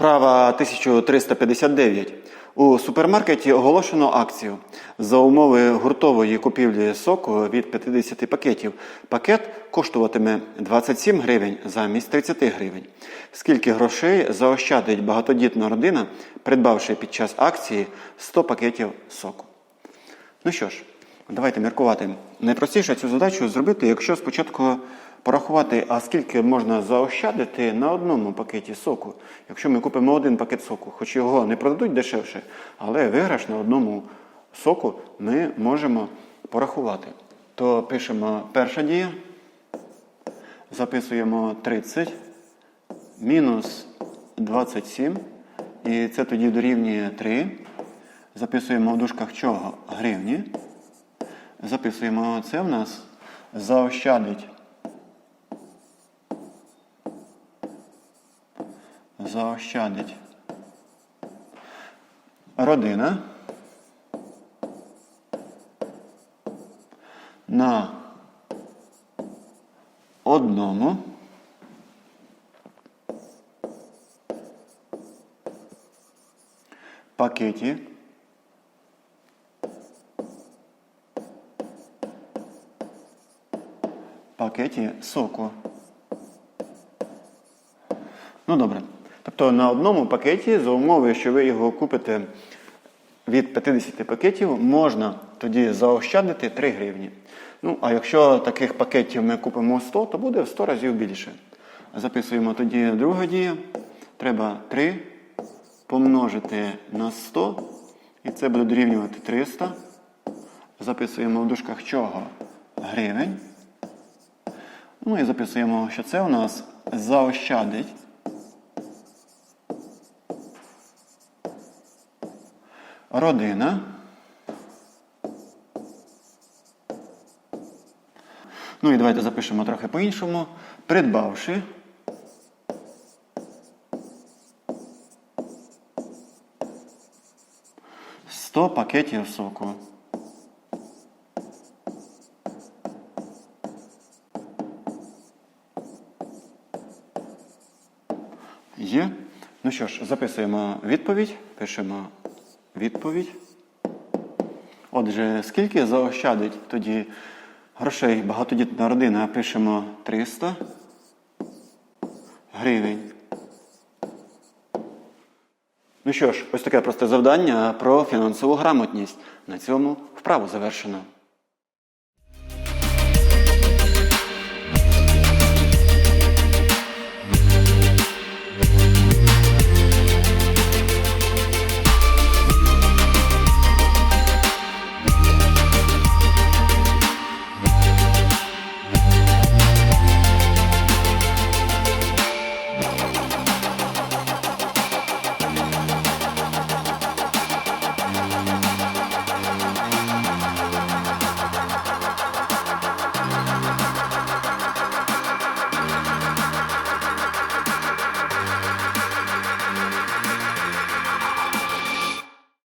Вправа 1359. У супермаркеті оголошено акцію. За умови гуртової купівлі соку від 50 пакетів. Пакет коштуватиме 27 гривень замість 30 гривень. Скільки грошей заощадить багатодітна родина, придбавши під час акції 100 пакетів соку? Ну що ж, давайте міркувати. Найпростіше цю задачу зробити, якщо спочатку порахувати, а скільки можна заощадити на одному пакеті соку. Якщо ми купимо один пакет соку, хоч його не продадуть дешевше, але виграш на одному соку ми можемо порахувати. То пишемо перша дія, записуємо 30 мінус 27, і це тоді дорівнює 3. Записуємо в дужках чого? Гривні. Записуємо це в нас заощадить. Заощадить. Родина. На одному. Пакеті. Пакеті соку. Ну добре. Тобто на одному пакеті, за умови, що ви його купите від 50 пакетів, можна тоді заощадити 3 гривні. Ну, а якщо таких пакетів ми купимо 100, то буде в 100 разів більше. Записуємо тоді друга дія. Треба 3 помножити на 100, і це буде дорівнювати 300. Записуємо в дужках чого? Гривень. Ну і записуємо, що це у нас заощадить. Родина. Ну і давайте запишемо трохи по-іншому. Придбавши. Сто пакетів соку. Є. Ну що ж, записуємо відповідь, пишемо відповідь. Отже, скільки заощадить тоді грошей багатодітна родина? Пишемо 300 гривень. Ну що ж, ось таке просте завдання про фінансову грамотність. На цьому вправу завершено.